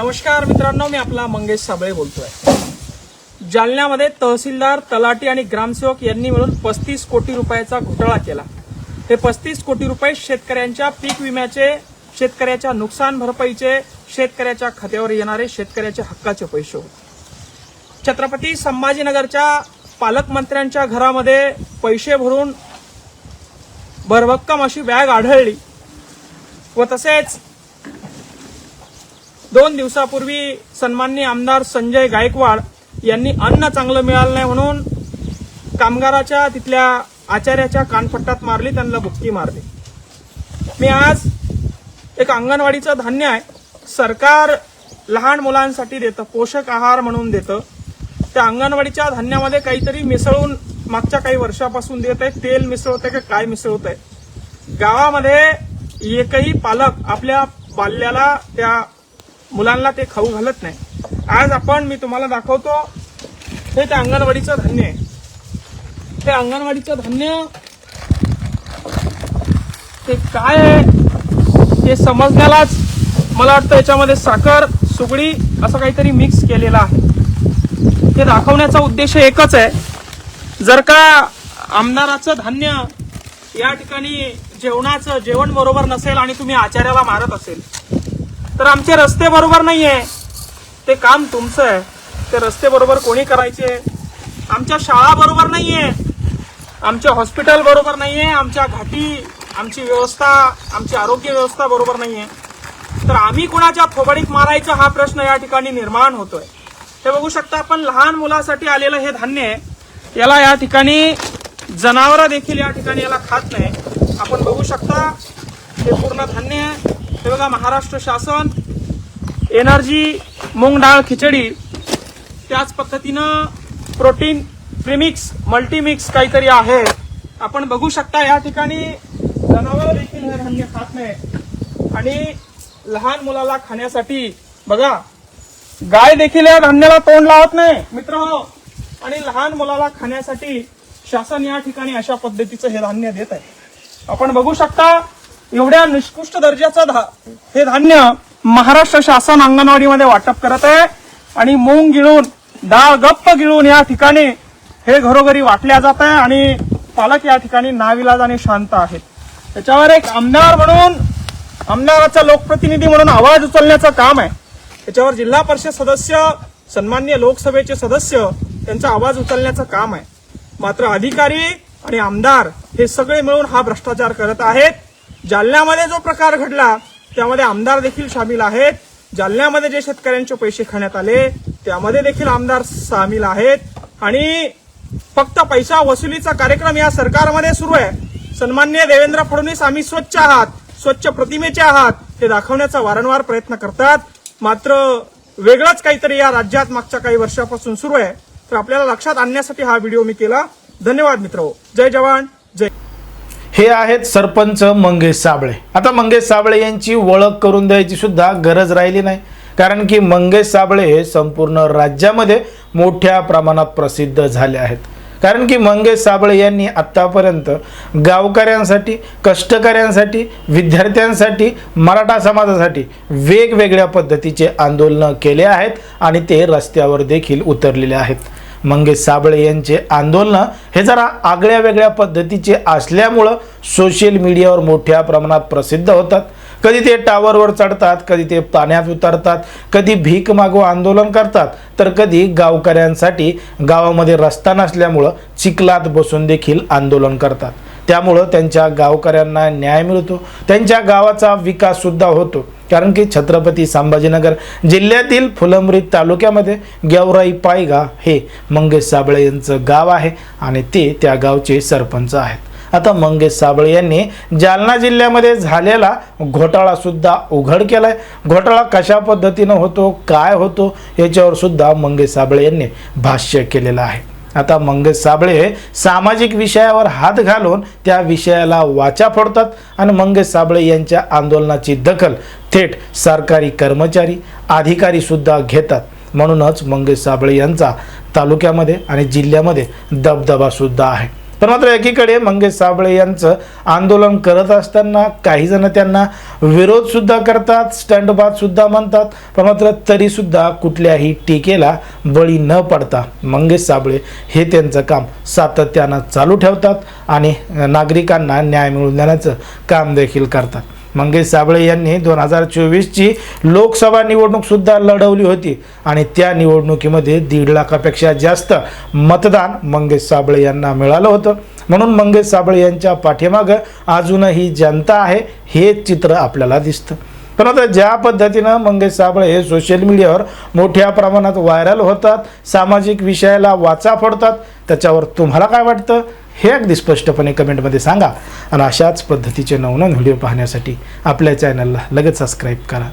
नमस्कार मित्रांनो मी आपला मंगेश साबळे बोलतोय. जालन्यामध्ये तहसीलदार तलाटी आणि ग्रामसेवक यांनी मिळून पस्तीस कोटी रुपयाचा घोटाळा केला. हे पस्तीस कोटी रुपये शेतकऱ्यांच्या पीक विम्याचे शेतकऱ्याच्या नुकसान भरपाईचे शेतकऱ्याच्या खात्यावर येणारे शेतकऱ्याच्या हक्काचे पैसे होते. छत्रपती संभाजीनगरच्या पालकमंत्र्यांच्या घरामध्ये पैसे भरून भरभक्कम अशी बॅग आढळली व तसेच दोन दिवसापूर्वी सन्माननीय आमदार संजय गायकवाड यांनी अन्न चांगलं मिळालं नाही म्हणून कामगाराच्या तिथल्या आचार्याच्या कानपट्टात मारली त्यांना बुक्की मारली. मी आज एक अंगणवाडीचं धान्य आहे. सरकार लहान मुलांसाठी देतं पोषक आहार म्हणून देतं. त्या अंगणवाडीच्या धान्यामध्ये काहीतरी मिसळून मागच्या काही वर्षापासून देत आहे. तेल मिसळत आहे का काय मिसळत आहे? गावामध्ये एकही पालक आपल्या बाल्याला त्या मुलांना ते खाऊ घालत नाही. आज आपण मी तुम्हाला दाखवतो हे ते अंगणवाडीचं धान्य आहे. ते अंगणवाडीचं धान्य ते काय आहे? ते समजण्यालाच मला वाटतं याच्यामध्ये साखर सुगडी असं काहीतरी मिक्स केलेलं आहे. ते दाखवण्याचा उद्देश एकच आहे. जर का आमदाराचं धान्य या ठिकाणी जेवणाचं जेवण बरोबर नसेल आणि तुम्ही आचार्याला मारत असेल तर आमचे रस्ते बरोबर नाही आहे ते काम तुमचं आहे. ते रस्ते बरोबर कोणी करायचे? आमच्या शाळा बरोबर आहे आमचे हॉस्पिटल बरोबर आहे आमच्या घाटी आमची व्यवस्था आमची आरोग्य व्यवस्था बरोबर आहे तर आम्ही कोणाच्या फोबडीत मारायचा हा प्रश्न या ठिकाणी निर्माण होतोय. हे बघू शकता आपण लहान मुलासाठी आलेलं हे धान्य आहे. याला या ठिकाणी जनावरं देखील या ठिकाणी याला खात नाही. आपण बघू शकता हे पूर्ण धान्य आहे. हे बघा महाराष्ट्र शासन एनर्जी मूग डाळ खिचडी त्याच पद्धतीनं प्रोटीन प्रिमिक्स मल्टीमिक्स काहीतरी आहे. आपण बघू शकता या ठिकाणी जनावर देखील हे धान्य खात नाही आणि लहान मुलाला खाण्यासाठी बघा गाय देखील या धान्याला तोंड लावत नाही मित्र हो. आणि लहान मुलाला खाण्यासाठी शासन या ठिकाणी अशा पद्धतीचं हे धान्य देत आहे. आपण बघू शकता एवढ्या निष्कृष्ट दर्जाचं धा हे धान्य महाराष्ट्र शासन अंगणवाडीमध्ये वाटप करत आहे. आणि मूंग गिळून डाळ गप्प गिळून या ठिकाणी हे घरोघरी वाटल्या जात आहे आणि पालक या ठिकाणी नाविलाज आणि शांत आहेत. त्याच्यावर एक आमदार म्हणून आमदाराचा लोकप्रतिनिधी म्हणून आवाज उचलण्याचं काम आहे. त्याच्यावर जिल्हा परिषद सदस्य सन्मान्य लोकसभेचे सदस्य त्यांचा आवाज उचलण्याचं काम आहे. मात्र अधिकारी आणि आमदार हे सगळे मिळून हा भ्रष्टाचार करत आहेत. जालन्यामध्ये जो प्रकार घडला त्यामध्ये आमदार देखील सामील आहेत. जालन्यामध्ये जे शेतकऱ्यांचे पैसे खाण्यात आले त्यामध्ये देखील आमदार सामील आहेत. आणि फक्त पैसा वसुलीचा कार्यक्रम या सरकारमध्ये सुरू आहे. सन्मान्य देवेंद्र फडणवीस आम्ही स्वच्छ आहात स्वच्छ प्रतिमेचे आहात हे दाखवण्याचा वारंवार प्रयत्न करतात. मात्र वेगळंच काहीतरी या राज्यात मागच्या काही वर्षापासून सुरू आहे. तर आपल्याला लक्षात आणण्यासाठी हा व्हिडिओ मी केला. धन्यवाद मित्र. जय जवान जय हे आहेत सरपंच मंगेश साबळे. आता मंगेश साबळे यांची ओळख करून द्यायची सुद्धा गरज राहिली नाही. कारण की मंगेश साबळे हे संपूर्ण राज्यामध्ये मोठ्या प्रमाणात प्रसिद्ध झाले आहेत. कारण की मंगेश साबळे यांनी आत्तापर्यंत गावकऱ्यांसाठी कष्टकऱ्यांसाठी विद्यार्थ्यांसाठी मराठा समाजासाठी वेगवेगळ्या पद्धतीचे आंदोलनं केले आहेत आणि ते रस्त्यावर देखील उतरलेले आहेत. मंगेश साबळे यांचे आंदोलनं हे जरा आगळ्या वेगळ्या पद्धतीचे असल्यामुळं सोशल मीडियावर मोठ्या प्रमाणात प्रसिद्ध होतात. कधी ते टावरवर चढतात कधी ते पाण्यात उतरतात कधी भीक मागो आंदोलन करतात तर कधी गावकऱ्यांसाठी गावामध्ये रस्ता नसल्यामुळं चिखलात बसून देखील आंदोलन करतात. त्यामुळं त्यांच्या गावकऱ्यांना न्याय मिळतो. त्यांच्या गावाचा विकाससुद्धा होतो. कारण की छत्रपती संभाजीनगर जिल्ह्यातील फुलंब्री तालुक्यामध्ये गेवराई पायगा हे मंगेश साबळे यांचं गाव आहे आणि ते त्या गावचे सरपंच आहेत. आता मंगेश साबळे यांनी जालना जिल्ह्यामध्ये झालेला घोटाळा सुद्धा उघड केलाय. घोटाळा कशा पद्धतीनं होतो काय होतो याच्यावर सुद्धा मंगेश साबळे यांनी भाष्य केलेलं आहे. आता मंगेश साबळे हे सामाजिक विषयावर हात घालून त्या विषयाला वाचा फोडतात आणि मंगेश साबळे यांच्या आंदोलनाची दखल थेट सरकारी कर्मचारी अधिकारी सुद्धा घेतात. म्हणूनच मंगेश साबळे यांचा तालुक्यामध्ये आणि जिल्ह्यामध्ये दबदबा सुद्धा आहे. तर मात्र एकीकडे मंगेश साबळे यांचं आंदोलन करत असताना काही जण त्यांना विरोध सुद्धा करतात स्टँड बात सुद्धा म्हणतात पण मात्र तरी सुद्धा कुठल्याही टीकेला बळी न पडता मंगेश साबळे हे त्यांचं काम सातत्यानं चालू ठेवतात आणि नागरिकांना न्याय मिळवून देण्याचं काम देखील करतात. मंगेश साबळे यांनी दोन हजार चोवीसची लोकसभा निवडणूक सुद्धा लढवली होती. आणि त्या निवडणुकीमध्ये दीड लाखापेक्षा जास्त मतदान मंगेश साबळे यांना मिळालं होतं. म्हणून मंगेश साबळे यांच्या पाठीमागं अजूनही जनता आहे हे चित्र आपल्याला दिसतं. पण आता ज्या पद्धतीनं मंगेश साबळे हे सोशल मीडियावर मोठ्या प्रमाणात व्हायरल होतात सामाजिक विषयाला वाचा फोडतात त्याच्यावर तुम्हाला काय वाटतं? हे अगदी स्पष्टपणे कमेंटमध्ये सांगा. आणि अशाच पद्धतीचे नवनवन व्हिडिओ पाहण्यासाठी आपल्या चॅनलला लगेच सबस्क्राईब करा.